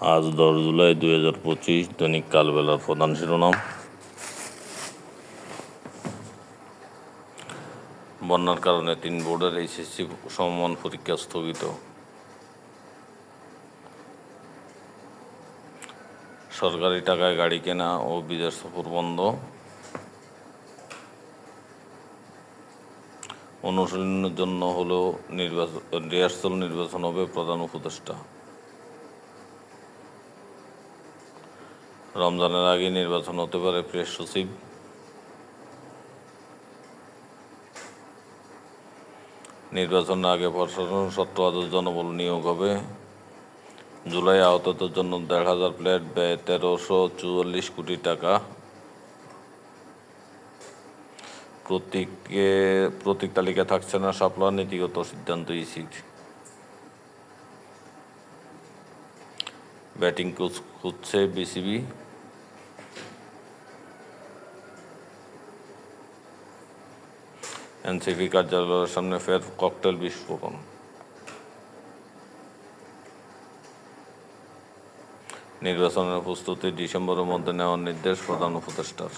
আজ দশ জুলাই দুই হাজার পঁচিশ দৈনিক কালবেলার প্রধান শিরোনাম। বন্যার কারণে তিন বোর্ডের এইচএসসি সমমান পরীক্ষা স্থগিত। সরকারি টাকায় গাড়ি কেনা ও বিদেশ সফর বন্ধ। অনুশীলনের জন্য হলেও নির্বাচন রিহার্সাল নির্বাচন হবে প্রধান উপদেষ্টা। রমজানের আগে নির্বাচন হতে পারে প্রেস সচিব। নির্বাচনের আগে প্রশাসন সত্তর হাজার জনবল নিয়োগ হবে। জুলাই আহতদের জন্য দেড় হাজার প্লেট ব্যয় তেরোশো চুয়াল্লিশ কোটি টাকা। প্রতীকে প্রতীক তালিকা থাকছে না সাপলা, নীতিগত সিদ্ধান্ত ইসির। ব্যাটিং কোচ খুঁজছে বিসিবি। এনসিপি কার্যালয়ের সামনে ফের ককটেল বিস্ফোরণ। নির্বাচনের প্রস্তুতি ডিসেম্বরের মধ্যে নেওয়ার নির্দেশ প্রধান উপদেষ্টার।